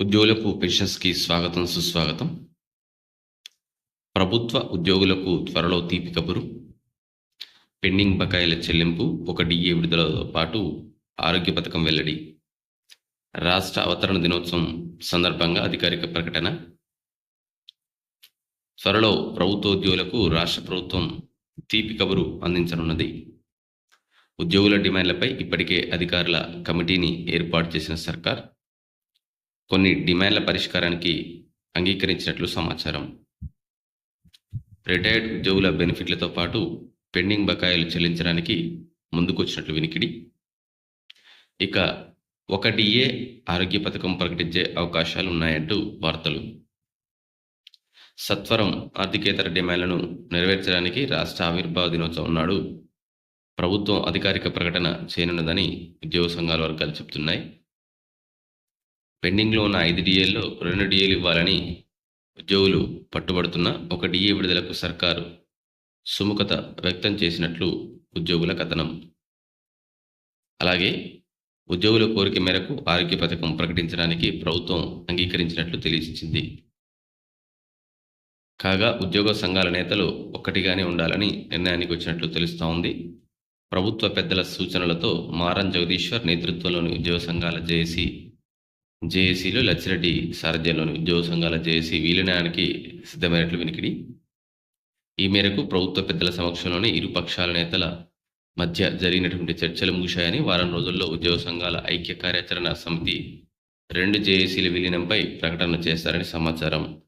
ఉద్యోగులకు పెన్షన్స్కి స్వాగతం సుస్వాగతం. ప్రభుత్వ ఉద్యోగులకు త్వరలో తీపి కబురు. పెండింగ్ బకాయిల చెల్లింపు ఒక డిఏ విడుదలతో పాటు ఆరోగ్య పథకం వెల్లడి. రాష్ట్ర అవతరణ దినోత్సవం సందర్భంగా అధికారిక ప్రకటన. త్వరలో ప్రభుత్వ ఉద్యోగులకు రాష్ట్ర ప్రభుత్వం తీపి కబురు అందించనున్నది. ఉద్యోగుల డిమాండ్లపై ఇప్పటికే అధికారుల కమిటీని ఏర్పాటు చేసిన సర్కార్ కొన్ని డిమాండ్ల పరిష్కారానికి అంగీకరించినట్లు సమాచారం. రిటైర్డ్ ఉద్యోగుల బెనిఫిట్లతో పాటు పెండింగ్ బకాయిలు చెల్లించడానికి ముందుకొచ్చినట్లు వినికిడి. ఇక ఒక డిఏ ఆరోగ్య పథకం ప్రకటించే అవకాశాలు ఉన్నాయంటూ వార్తలు. సత్వరం ఆర్థికేతర డిమాండ్లను నెరవేర్చడానికి రాష్ట్ర ఆవిర్భావ దినోత్సవం నాడు ప్రభుత్వం అధికారిక ప్రకటన చేయనున్నదని ఉద్యోగ సంఘాల వర్గాలు చెబుతున్నాయి. పెండింగ్లో ఉన్న ఐదు డిఏల్లో రెండు డిఏలు ఇవ్వాలని ఉద్యోగులు పట్టుబడుతున్న ఒక డిఏ విడుదలకు సర్కారు సుముఖత వ్యక్తం చేసినట్లు ఉద్యోగుల కథనం. అలాగే ఉద్యోగుల కోరిక మేరకు ఆరోగ్య పథకం ప్రకటించడానికి ప్రభుత్వం అంగీకరించినట్లు తెలియజేసింది. కాగా ఉద్యోగ సంఘాల నేతలు ఒక్కటిగానే ఉండాలని నిర్ణయానికి వచ్చినట్లు తెలుస్తూ ఉంది. ప్రభుత్వ పెద్దల సూచనలతో మారం జగదీశ్వర్ నేతృత్వంలోని ఉద్యోగ సంఘాల జేఏసీ జేఏసీలో లచ్చిరెడ్డి సారథ్యంలోని ఉద్యోగ సంఘాల జేఏసీ విలీనానికి సిద్ధమైనట్లు వినికిడి. ఈ మేరకు ప్రభుత్వ పెద్దల సమక్షంలోనే ఇరు పక్షాల నేతల మధ్య జరిగినటువంటి చర్చలు ముగిశాయని వారం రోజుల్లో ఉద్యోగ సంఘాల ఐక్య కార్యాచరణ సమితి రెండు జేఏసీల విలీనంపై ప్రకటన చేస్తారని సమాచారం.